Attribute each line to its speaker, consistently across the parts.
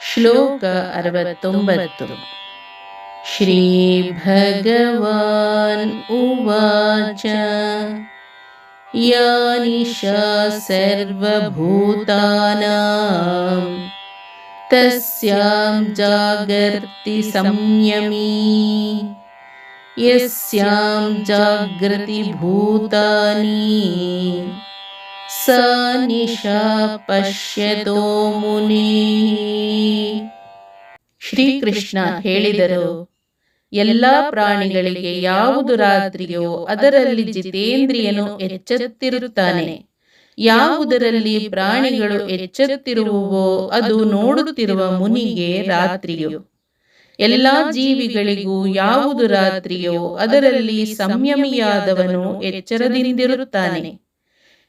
Speaker 1: श्लोक अरवरतो श्रीभगवान् उवाच यानि सर्वभूतानां तस्यां जागर्ति संयमी यस्यां जागृतिभूतानि सा निशा ಪಶ್ಯತೋ ಮುನಿ ಶ್ರೀಕೃಷ್ಣ ಹೇಳಿದರು ಎಲ್ಲ ಪ್ರಾಣಿಗಳಿಗೆ ಯಾವುದು ರಾತ್ರಿಯೋ ಅದರಲ್ಲಿ ಜಿತೇಂದ್ರಿಯನು ಎಚ್ಚೆತ್ತಿರುತ್ತಾನೆ ಯಾವುದರಲ್ಲಿ ಪ್ರಾಣಿಗಳು ಎಚ್ಚೆತ್ತಿರುವವೋ ಅದು ನೋಡುತ್ತಿರುವ ಮುನಿಗೆ ರಾತ್ರಿಯೋ ಎಲ್ಲ ಜೀವಿಗಳಿಗೂ ಯಾವುದು ರಾತ್ರಿಯೋ ಅದರಲ್ಲಿ ಸಂಯಮಿಯಾದವನು ಎಚ್ಚರದಿಂದಿರುತ್ತಾನೆ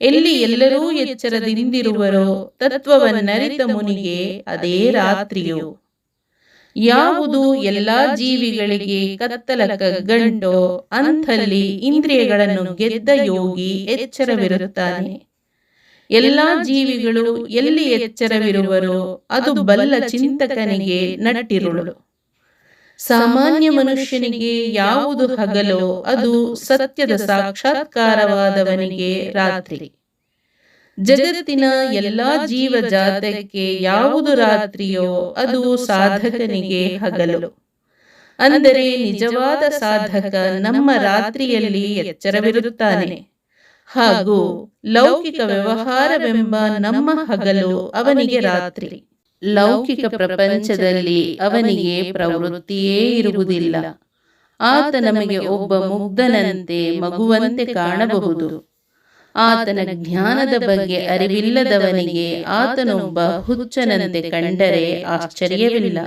Speaker 1: ಎಲ್ಲಿ ಎಲ್ಲರೂ ಎಚ್ಚರದಿಂದಿರುವರೋ ತತ್ವವನ್ನರಿತ ಮುನಿಗೆ ಅದೇ ರಾತ್ರಿಯು. ಯಾವುದು ಎಲ್ಲ ಜೀವಿಗಳಿಗೆ ಕತ್ತಲ ಗಂಡೋ, ಅಂಥಲ್ಲಿ ಇಂದ್ರಿಯಗಳನ್ನು ಗೆದ್ದ ಯೋಗಿ ಎಚ್ಚರವಿರುತ್ತಾನೆ. ಎಲ್ಲ ಜೀವಿಗಳು ಎಲ್ಲಿ ಎಚ್ಚರವಿರುವರೋ, ಅದು ಬಲ್ಲ ಚಿಂತಕನಿಗೆ ನಟ್ಟಿರುಳು. ಸಾಮಾನ್ಯ ಮನುಷ್ಯನಿಗೆ ಯಾವುದು ಹಗಲೋ ಅದು ಸತ್ಯದ ಸಾಕ್ಷಾತ್ಕಾರವಾದವನಿಗೆ ರಾತ್ರಿ. ಜಗತ್ತಿನ ಎಲ್ಲಾ ಜೀವ ಜಾತಕ್ಕೆ ಯಾವುದು ರಾತ್ರಿಯೋ ಅದು ಸಾಧಕನಿಗೆ ಹಗಲು. ಅಂದರೆ ನಿಜವಾದ ಸಾಧಕ ನಮ್ಮ ರಾತ್ರಿಯಲ್ಲಿ ಎಚ್ಚರವಿರುತ್ತಾನೆ. ಹಾಗೂ ಲೌಕಿಕ ವ್ಯವಹಾರವೆಂಬ ನಮ್ಮ ಹಗಲು ಅವನಿಗೆ ರಾತ್ರಿ. ಲೌಕಿಕ ಪ್ರಪಂಚದಲ್ಲಿ ಅವನಿಗೆ ಪ್ರವೃತ್ತಿಯೇ ಇರುವುದಿಲ್ಲ. ಆತ ನಮಗೆ ಒಬ್ಬ ಮುಗ್ಧನಂತೆ ಮಗುವಂತೆ ಕಾಣಬಹುದು. ಆತನ ಜ್ಞಾನದ ಬಗ್ಗೆ ಅರಿವಿಲ್ಲದವನಿಗೆ ಆತನೊಬ್ಬ ಹುಚ್ಚನಂತೆ ಕಂಡರೆ ಆಶ್ಚರ್ಯವಿಲ್ಲ.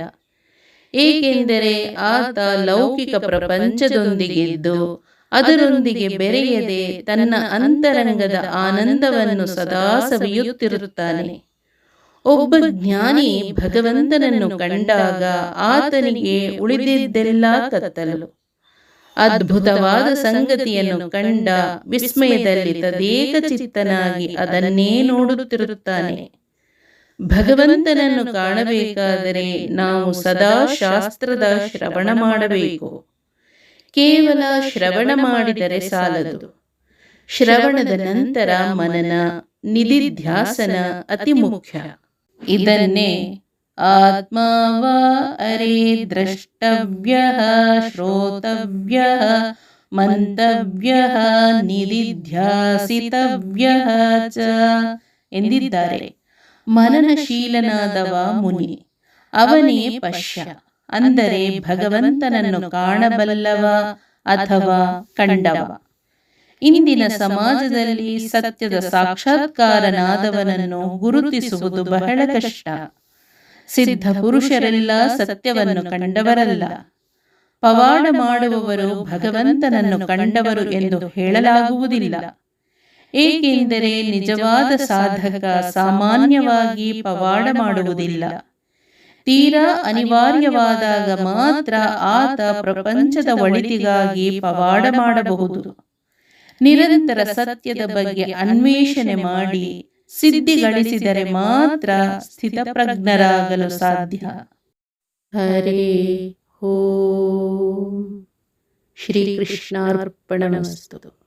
Speaker 1: ಏಕೆಂದರೆ ಆತ ಲೌಕಿಕ ಪ್ರಪಂಚದೊಂದಿಗಿದ್ದು ಅದರೊಂದಿಗೆ ಬೆರೆಯದೆ ತನ್ನ ಅಂತರಂಗದ ಆನಂದವನ್ನು ಸದಾ ಸವಿಯುತ್ತಿರುತ್ತಾನೆ. ಒಬ್ಬ ಜ್ಞಾನಿ ಭಗವಂತನನ್ನು ಕಂಡಾಗ ಆತನಿಗೆ ಉಳಿದಿದ್ದೆಲ್ಲ ಕತ್ತಲು. ಅದ್ಭುತವಾದ ಸಂಗತಿಯನ್ನು ಕಂಡ ವಿಸ್ಮಯದಲ್ಲಿ ತದೇಕ ಚಿತ್ತನಾಗಿ ಅದನ್ನೇ ನೋಡುತ್ತಿರುತ್ತಾನೆ. ಭಗವಂತನನ್ನು ಕಾಣಬೇಕಾದರೆ ನಾವು ಸದಾ ಶಾಸ್ತ್ರದ ಶ್ರವಣ ಮಾಡಬೇಕು. ಕೇವಲ ಶ್ರವಣ ಮಾಡಿದರೆ ಸಾಲದು. ಶ್ರವಣದ ನಂತರ ಮನನ, ನಿಧಿಧ್ಯಾಸನ ಅತಿ ಮುಖ್ಯ ಇದನ್ನೇ ಆತ್ಮವ ಅರಿ ದ್ರಷ್ಟವ್ಯ ಶ್ರೋತವ್ಯ ಮಂತವ್ಯ ನಿಧಿಧ್ಯಾಸಿತವ್ಯ ಚ ಎಂದಿದ್ದಾರೆ. ಮನನಶೀಲನಾದವ ಮುನಿ. ಅವನೇ ಪಶ್ಯ. ಅಂದರೆ ಭಗವಂತನನ್ನು ಕಾಣಬಲ್ಲವ ಅಥವಾ ಕಂಡವ. ಇಂದಿನ ಸಮಾಜದಲ್ಲಿ ಸತ್ಯದ ಸಾಕ್ಷಾತ್ಕಾರನಾದವನನ್ನು ಗುರುತಿಸುವುದು ಬಹಳ ಕಷ್ಟ. ಸಿದ್ಧ ಪುರುಷರೆಲ್ಲ ಸತ್ಯವನ್ನು ಕಂಡವರಲ್ಲ. ಪವಾಡ ಮಾಡುವವರು ಭಗವಂತನನ್ನು ಕಂಡವರು ಎಂದು ಹೇಳಲಾಗುವುದಿಲ್ಲ. ಏಕೆಂದರೆ ನಿಜವಾದ ಸಾಧಕ ಸಾಮಾನ್ಯವಾಗಿ ಪವಾಡ ಮಾಡುವುದಿಲ್ಲ. ತೀರಾ ಅನಿವಾರ್ಯವಾದಾಗ ಮಾತ್ರ ಆತ ಪ್ರಪಂಚದ ಒಳಿತಿಗಾಗಿ ಪವಾಡ ಮಾಡಬಹುದು. ನಿರಂತರ ಸತ್ಯದ ಬಗ್ಗೆ ಅನ್ವೇಷಣೆ ಮಾಡಿ ಸಿದ್ಧಿ ಗಳಿಸಿದರೆ ಮಾತ್ರ ಸ್ಥಿತಪ್ರಜ್ಞರಾಗಲು ಸಾಧ್ಯ. ಹರೇ ಶ್ರೀಕೃಷ್ಣಾರ್ಪಣ ಶ್ರೀಕೃಷ್ಣಾರ್ಪಣಮಸ್ತು.